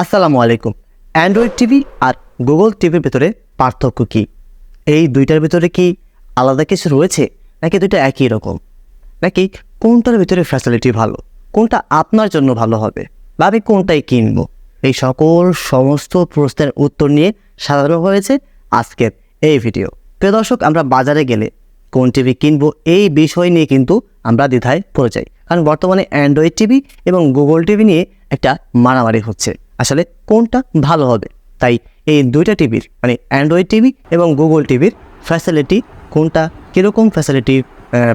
আসসালামু আলাইকুম। Android TV আর Google টিভির ভেতরে পার্থক্য কি? এই দুইটার ভিতরে কি আলাদা কিছু রয়েছে, নাকি দুইটা একই রকম? নাকি কোনটার ভিতরে ফ্যাসিলিটি ভালো, কোনটা আপনার জন্য ভালো হবে, বা আমি কোনটাই কিনব? এই সকল সমস্ত প্রশ্নের উত্তর নিয়ে সাজানো হয়েছে আজকের এই ভিডিও প্রিয় দর্শক, আমরা বাজারে গেলে কোন টিভি কিনবো এই বিষয় নিয়ে কিন্তু আমরা দ্বিধায় পড়ে যাই। কারণ বর্তমানে অ্যান্ড্রয়েড টিভি এবং গুগল টিভি নিয়ে একটা মারামারি হচ্ছে। আসলে কোনটা ভালো হবে? তাই এই দুইটা টিভির মানে অ্যান্ড্রয়েড টিভি এবং গুগল টিভির ফ্যাসিলিটি কোনটা, কীরকম ফ্যাসিলিটি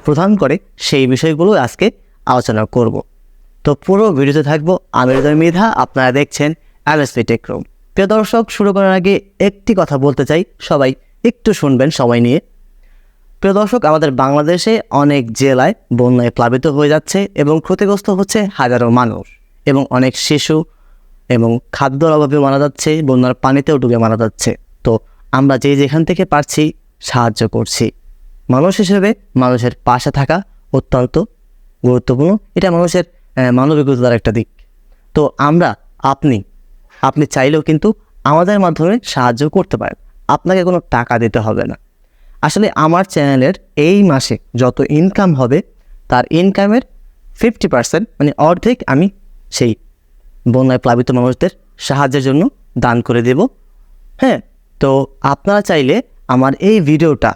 প্রদান করে সেই বিষয়গুলো আজকে আলোচনা করব। তো পুরো ভিডিওতে থাকব আমি মেধা, আপনারা দেখছেন এমএসপি টেকরুম প্রিয় দর্শক, শুরু করার আগে একটি কথা বলতে চাই, সবাই একটু শুনবেন সময় নিয়ে। প্রিয় দর্শক, আমাদের বাংলাদেশে অনেক জেলায় বন্যায় প্লাবিত হয়ে যাচ্ছে এবং ক্ষতিগ্রস্ত হচ্ছে হাজারো মানুষ এবং অনেক শিশু এবং খাদ্যর অভাবে মারা যাচ্ছে, বন্যার পানিতেও ডুবে মারা যাচ্ছে। তো আমরা যে যেখান থেকে পারছি, সাহায্য করছি। মানুষ হিসেবে মানুষের পাশে থাকা অত্যন্ত গুরুত্বপূর্ণ। এটা মানুষের মানবিকতার একটা দিক। তো আমরা, আপনি আপনি চাইলেও কিন্তু আমাদের মাধ্যমে সাহায্য করতে পারেন। আপনাকে কোনো টাকা দিতে হবে না। আসলে আমার চ্যানেলের এই মাসে যত ইনকাম হবে, তার ইনকামের ফিফটি পার্সেন্ট মানে অর্ধেক আমি সেই বন্যায় প্লাবিত মানুষদের সাহায্যের জন্য দান করে দেব। হ্যাঁ তো আপনারা চাইলে আমার এই ভিডিওটা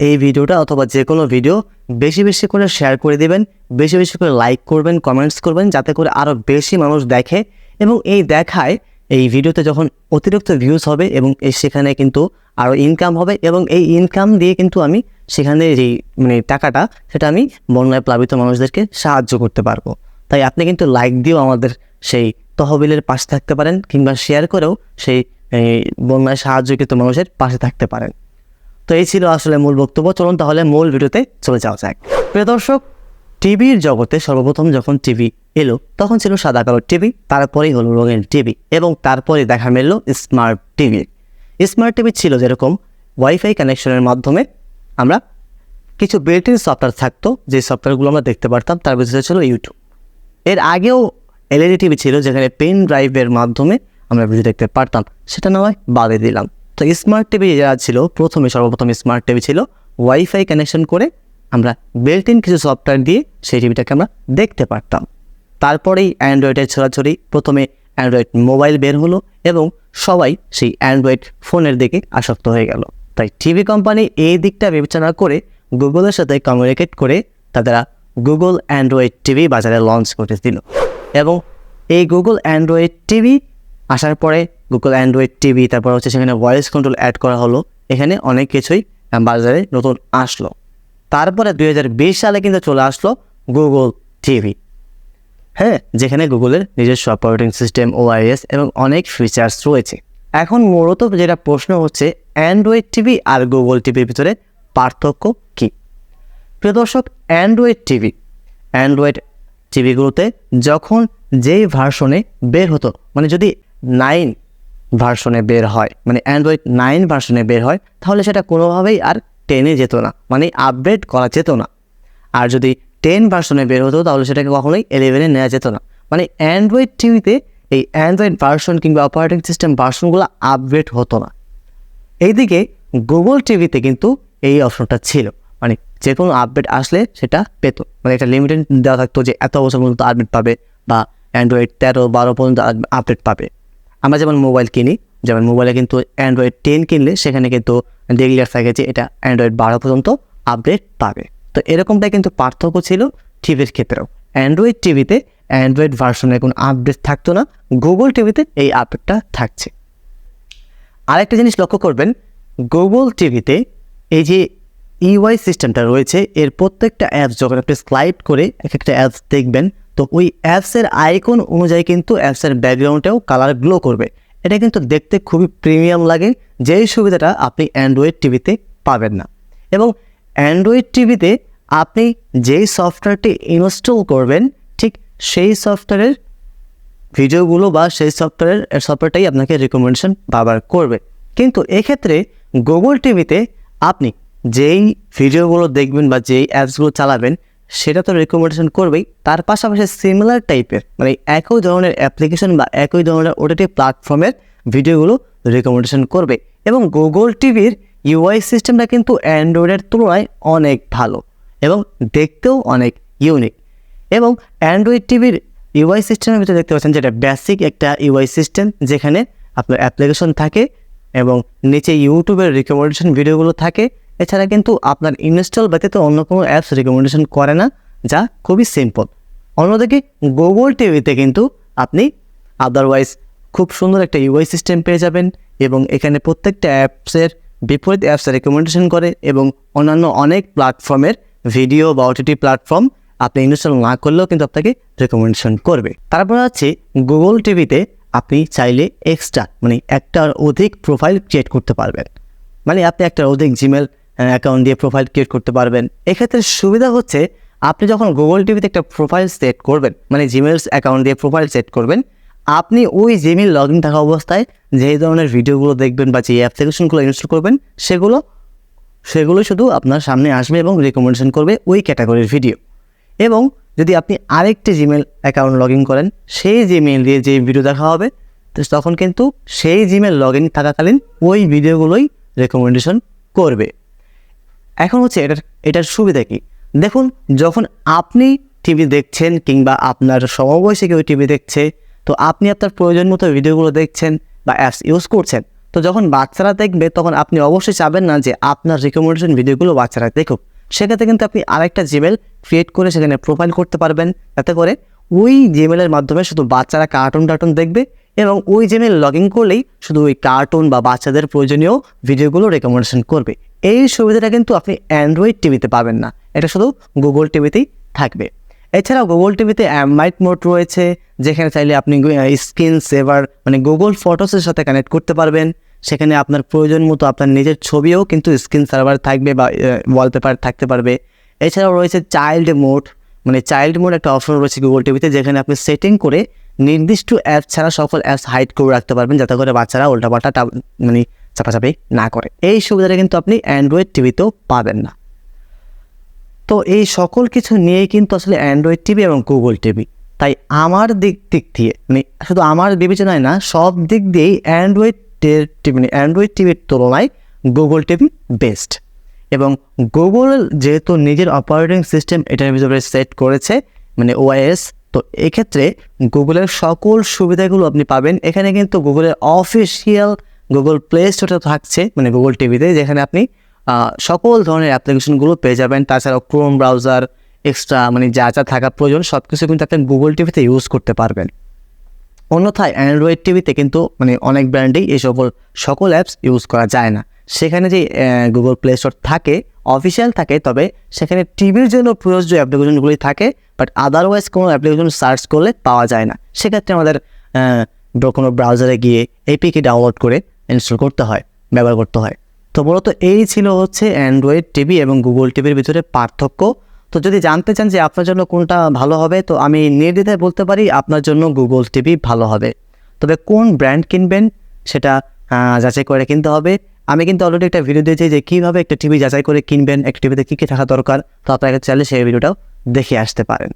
এই ভিডিওটা অথবা যে কোনো ভিডিও বেশি বেশি করে শেয়ার করে দেবেন, বেশি বেশি করে লাইক করবেন কমেন্টস করবেন, যাতে করে আরও বেশি মানুষ দেখে এবং এই দেখায় এই ভিডিওতে যখন অতিরিক্ত ভিউজ হবে এবং সেখানে কিন্তু আরও ইনকাম হবে এবং এই ইনকাম দিয়ে কিন্তু আমি সেখানে যেই মানে টাকাটা, সেটা আমি বন্যায় প্লাবিত মানুষদেরকে সাহায্য করতে পারব। তাই আপনি কিন্তু লাইক দিয়েও আমাদের সেই তহবিলের পাশে থাকতে পারেন কিংবা শেয়ার করেও সেই বন্যায় সাহায্যকৃত মানুষের পাশে থাকতে পারেন। তো এই ছিল আসলে মূল বক্তব্য। চলুন তাহলে মূল ভিডিওতে চলে যাওয়া যাক। প্রিয় দর্শক, টিভির জগতে সর্বপ্রথম যখন টিভি এলো, তখন ছিল সাদা কালো টিভি, তারপরেই হলো রঙিন টিভি এবং তারপরে দেখা মিলল স্মার্ট টিভি। স্মার্ট টিভি ছিল যেরকম ওয়াইফাই কানেকশনের মাধ্যমে আমরা কিছু বিল্টিন সফটওয়্যার থাকতো, যে সফটওয়্যারগুলো আমরা দেখতে পারতাম, তার ভিতরে ছিল ইউটিউব এর আগেও এলইডি টিভি ছিল যেখানে পেন ড্রাইভের মাধ্যমে আমরা ভিডিও দেখতে পারতাম। সেটা না হয় বাদে দিলাম। তো স্মার্ট টিভি যারা ছিল, প্রথমে সর্বপ্রথম স্মার্ট টিভি ছিল। ওয়াইফাই কানেকশন করে আমরা বেল্ট ইন কিছু সফটওয়্যার দিয়ে সেই টিভিটাকে আমরা দেখতে পারতাম। তারপরেই অ্যান্ড্রয়েডের ছড়াছড়ি, প্রথমে অ্যান্ড্রয়েড মোবাইল বের হলো এবং সবাই সেই অ্যান্ড্রয়েড ফোনের দিকে আসক্ত হয়ে গেল। তাই টিভি কোম্পানি এই দিকটা বিবেচনা করে গুগলের সাথে কমিউনিকেট করে তারা গুগল অ্যান্ড্রয়েড টিভি বাজারে লঞ্চ করে দিল এবং এই গুগল অ্যান্ড্রয়েড টিভি আসার পরে গুগল অ্যান্ড্রয়েড টিভি তারপর হচ্ছে সেখানে ভয়েস কন্ট্রোল অ্যাড করা হলো। এখানে অনেক কিছুই বাজারে নতুন আসলো। তারপরে দুই হাজার বিশ সালে কিন্তু চলে আসলো গুগল টিভি হ্যাঁ যেখানে গুগলের নিজস্ব অপারেটিং সিস্টেম ওআইএস এবং অনেক ফিচার্স রয়েছে। এখন মূলত যেটা প্রশ্ন হচ্ছে অ্যান্ড্রয়েড টিভি আর গুগল টিভির ভিতরে পার্থক্য প্রিয় দর্শক অ্যান্ড্রয়েড টিভি অ্যান্ড্রয়েড টিভিগুলোতে যখন যেই ভার্সনে বের হতো মানে যদি নাইন ভার্সনে বের হয় মানে অ্যান্ড্রয়েড নাইন ভার্সনে বের হয়, তাহলে সেটা কোনোভাবেই আর টেনে যেত না মানে আপডেট করা যেত না। আর যদি টেন ভার্সনে বের হতো, তাহলে সেটাকে কখনোই ইলেভেনে নেওয়া যেত না। মানে অ্যান্ড্রয়েড টিভিতে এই অ্যান্ড্রয়েড ভার্সন কিংবা অপারেটিং সিস্টেম ভার্সনগুলো আপডেট হতো না। এইদিকে গুগল টিভিতে কিন্তু এই অপশনটা ছিল। যে কোনো আপডেট আসলে সেটা পেতো। মানে একটা লিমিটেড দেওয়া থাকতো যে এত বছর পর্যন্ত আপডেট পাবে বা অ্যান্ড্রয়েড তেরো, বারো পর্যন্ত আপডেট পাবে। আমরা যেমন মোবাইল কিনি, যেমন মোবাইলে কিন্তু অ্যান্ড্রয়েড টেন কিনলে সেখানে কিন্তু ডিক্লিয়ার থাকে যে এটা অ্যান্ড্রয়েড বারো পর্যন্ত আপডেট পাবে। তো এরকমটাই কিন্তু পার্থক্য ছিল টিভির ক্ষেত্রেও। অ্যান্ড্রয়েড টিভিতে অ্যান্ড্রয়েড ভার্সনের কোনো আপডেট থাকতো না গুগল টিভিতে এই আপডেটটা থাকছে। আরেকটা জিনিস লক্ষ্য করবেন গুগল টিভিতে এই যে ইউআই সিস্টেমটা রয়েছে। এর প্রত্যেকটা অ্যাপস যখন আপনি স্লাইড করে এক একটা অ্যাপস দেখবেন, তো ওই অ্যাপসের আইকন অনুযায়ী কিন্তু অ্যাপসের ব্যাকগ্রাউন্ডেও কালার গ্লো করবে। এটা কিন্তু দেখতে খুবই প্রিমিয়াম লাগে। যেই সুবিধাটা আপনি অ্যান্ড্রয়েড টিভিতে পাবেন না। এবং অ্যান্ড্রয়েড টিভিতে আপনি যেই সফটওয়্যারটি ইনস্টল করবেন, ঠিক সেই সফটওয়্যারের ভিডিওগুলো বা সেই সফটওয়্যারের সফটওয়্যারটাই আপনাকে রেকমেন্ডেশন বারবার করবে। কিন্তু এক্ষেত্রে গুগল টিভিতে আপনি যেই ভিডিওগুলো দেখবেন বা যেই অ্যাপসগুলো চালাবেন, সেটা তো রেকমেন্ডেশন করবেই। তার পাশাপাশি সিমিলার টাইপের মানে একই ধরনের অ্যাপ্লিকেশন বা একই ধরনের ওটিটি প্ল্যাটফর্মের ভিডিওগুলো রেকমেন্ডেশন করবে। এবং গুগল টিভির ইউআই সিস্টেমটা কিন্তু অ্যান্ড্রয়েডের তুলনায় অনেক ভালো এবং দেখতেও অনেক ইউনিক এবং অ্যান্ড্রয়েড টিভির ইউআই সিস্টেমের ভিতরে দেখতে পাচ্ছেন যেটা বেসিক একটা ইউআই সিস্টেম যেখানে আপনার অ্যাপ্লিকেশন থাকে এবং নিচে ইউটিউবের রিকমেন্ডেশন ভিডিওগুলো থাকে। এছাড়া কিন্তু আপনার ইনস্টল ব্যতীত অন্য কোনো অ্যাপস রিকমেন্ডেশন করে না, যা খুবই সিম্পল অন্যদিকে গুগল টিভিতে কিন্তু আপনি আদারওয়াইজ খুব সুন্দর একটা ইউআই সিস্টেম পেয়ে যাবেন এবং এখানে প্রত্যেকটা অ্যাপসের বিপরীত অ্যাপস রেকমেন্ডেশন করে এবং অন্যান্য অনেক প্ল্যাটফর্মের ভিডিও বা ওটিটি প্ল্যাটফর্ম আপনি ইনস্টল না করলেও কিন্তু আপনাকে রেকমেন্ডেশন করবে। তারপর হচ্ছে গুগল টিভিতে আপনি চাইলে এক্সট্রা মানে একটার অধিক প্রোফাইল ক্রিয়েট করতে পারবেন। মানে আপনি একটা অধিক জিমেল অ্যাকাউন্ট দিয়ে প্রোফাইল ক্রিয়েট করতে পারবেন। এক্ষেত্রে সুবিধা হচ্ছে, আপনি যখন গুগল টিভিতে একটা প্রোফাইল সেট করবেন মানে জিমেলস অ্যাকাউন্ট দিয়ে প্রোফাইল সেট করবেন, আপনি ওই জিমেল লগ ইন থাকা অবস্থায় যে ধরনের ভিডিওগুলো দেখবেন বা যে অ্যাপ্লিকেশনগুলো ইনস্টল করবেন, সেগুলো সেগুলো শুধু আপনার সামনে আসবে এবং রেকমেন্ডেশন করবে ওই ক্যাটাগরির ভিডিও এবং যদি আপনি আরেকটি জিমেল অ্যাকাউন্ট লগ ইন করেন, সেই জিমেল দিয়ে যে ভিডিও দেখা হবে, তো তখন কিন্তু সেই জিমেল লগ ইন থাকাকালীন ওই ভিডিওগুলোই রেকমেন্ডেশন করবে। এখন হচ্ছে এটার এটার সুবিধা কি? দেখুন, যখন আপনি টিভি দেখছেন কিংবা আপনার সমবয়সী কেউ টিভি দেখছে, তো আপনি আপনার প্রয়োজন মতো ভিডিওগুলো দেখছেন বা অ্যাপস ইউজ করছেন, তো যখন বাচ্চারা দেখবে, তখন আপনি অবশ্যই চাবেন না যে আপনার রিকমেন্ডেশন ভিডিওগুলো বাচ্চারা দেখুক। সেক্ষেত্রে কিন্তু আপনি আরেকটা জিমেল ক্রিয়েট করে সেখানে প্রোফাইল করতে পারবেন। যাতে করে ওই জিমেলের মাধ্যমে শুধু বাচ্চারা কার্টুন টার্টুন দেখবে এবং ওই জিমেল লগ ইন করলেই শুধু ওই কার্টুন বা বাচ্চাদের প্রয়োজনীয় ভিডিওগুলো রেকমেন্ডেশন করবে। এই সুবিধাটা কিন্তু আপনি অ্যান্ড্রয়েড টিভিতে পাবেন না। এটা শুধু গুগল টিভিতেই থাকবে। এছাড়াও গুগল টিভিতে অ্যামাইট মোড রয়েছে, যেখানে চাইলে আপনি স্ক্রিন সেভার মানে গুগল ফটোসের সাথে কানেক্ট করতে পারবেন। সেখানে আপনার প্রয়োজন মতো আপনার নিজের ছবিও কিন্তু স্ক্রিন সার্ভার থাকবে বা ওয়ালপেপার থাকতে পারবে। এছাড়াও রয়েছে চাইল্ড মোড মানে চাইল্ড মোড একটা অপশন রয়েছে গুগল টিভিতে যেখানে আপনি সেটিং করে নির্দিষ্ট অ্যাপ ছাড়া সকল অ্যাপস হাইড করে রাখতে পারবেন, যাতে করে বাচ্চারা উল্টাপাল্টা মানে চাপাচাপি না করে। এই সুবিধাটা কিন্তু আপনি অ্যান্ড্রয়েড টিভিতেও পাবেন না। তো এই সকল কিছু নিয়েই কিন্তু আসলে অ্যান্ড্রয়েড টিভি এবং গুগল টিভি তাই আমার দিক দিক দিয়ে মানে শুধু আমার বিবেচনায় না, সব দিক দিয়েই অ্যান্ড্রয়েড টিভি মানে অ্যান্ড্রয়েড টিভির তুলনায় গুগল টিভি বেস্ট এবং গুগল যেহেতু নিজের অপারেটিং সিস্টেম এটার ভিতরে সেট করেছে মানে ওআইএস তো এক্ষেত্রে গুগলের সকল সুবিধাগুলো আপনি পাবেন। এখানে কিন্তু গুগলের অফিসিয়াল গুগল প্লে স্টোরটা থাকছে মানে গুগল টিভিতে যেখানে আপনি সকল ধরনের অ্যাপ্লিকেশনগুলো পেয়ে যাবেন। তাছাড়াও ক্রোম ব্রাউজার এক্সট্রা মানে যা যা থাকা প্রয়োজন সব কিছু কিন্তু আপনি গুগল টিভিতে ইউজ করতে পারবেন। অন্যথায় অ্যান্ড্রয়েড টিভিতে কিন্তু মানে অনেক ব্র্যান্ডেই এই সকল সকল অ্যাপস ইউজ করা যায় না। সেখানে যে গুগল প্লে স্টোর থাকে অফিসিয়াল থাকে, তবে সেখানে টিভির জন্য প্রযোজ্য অ্যাপ্লিকেশনগুলি থাকে বাট আদারওয়াইজ কোনো অ্যাপ্লিকেশন সার্চ করলে পাওয়া যায় না। সেক্ষেত্রে আমাদের কোনো ব্রাউজারে গিয়ে এপিকে ডাউনলোড করে ইনস্টল করতে হয়, ব্যবহার করতে হয়। তো মূলত এই ছিল হচ্ছে অ্যান্ড্রয়েড টিভি এবং গুগল টিভির ভিতরে পার্থক্য। তো যদি জানতে চান যে আপনার জন্য কোনটা ভালো হবে, তো আমি নির্দ্বিধায় বলতে পারি আপনার জন্য গুগল টিভি ভালো হবে। তবে কোন ব্র্যান্ড কিনবেন, সেটা যাচাই করে কিনতে হবে। আমি কিন্তু অলরেডি একটা ভিডিও দিয়েছি যে কীভাবে একটা টিভি যাচাই করে কিনবেন, একটা টিভিতে কী কী থাকা দরকার, তো আপনারা চাইলে সেই ভিডিওটাও দেখে আসতে পারেন।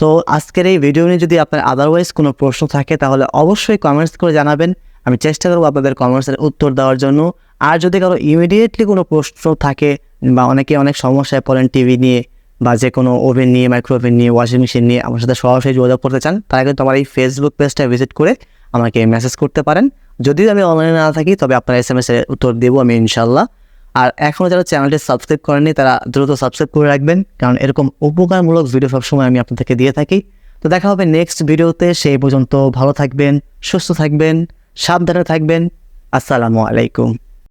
তো আজকের এই ভিডিও নিয়ে যদি আপনার আদারওয়াইজ কোনো প্রশ্ন থাকে, তাহলে অবশ্যই কমেন্টস করে জানাবেন। আমি চেষ্টা করব আপনাদের কমেন্টসের উত্তর দেওয়ার জন্য। আর যদি কারও ইমিডিয়েটলি কোনো প্রশ্ন থাকে, বা অনেকে অনেক সমস্যায় পড়েন টিভি নিয়ে, বা যে কোনো ওভেন নিয়ে মাইক্রো ওভেন নিয়ে ওয়াশিং মেশিন নিয়ে, আমার সাথে সরাসরি যোগাযোগ করতে চান, তারা কিন্তু আমার এই ফেসবুক পেজটা ভিজিট করে আমাকে মেসেজ করতে পারেন। যদিও আমি অনলাইনে না থাকি, তবে আপনার এস এম এস এর উত্তর দেবো আমি ইনশাল্লাহ আর এখনও যারা চ্যানেলটি সাবস্ক্রাইব করেনি তারা দ্রুত সাবস্ক্রাইব করে রাখবেন, কারণ এরকম উপকারমূলক ভিডিও সবসময় আমি আপনাদেরকে দিয়ে থাকি। তো দেখা হবে নেক্সট ভিডিওতে সেই পর্যন্ত ভালো থাকবেন, সুস্থ থাকবেন, সাবধানে থাকবেন। আসসালামু আলাইকুম।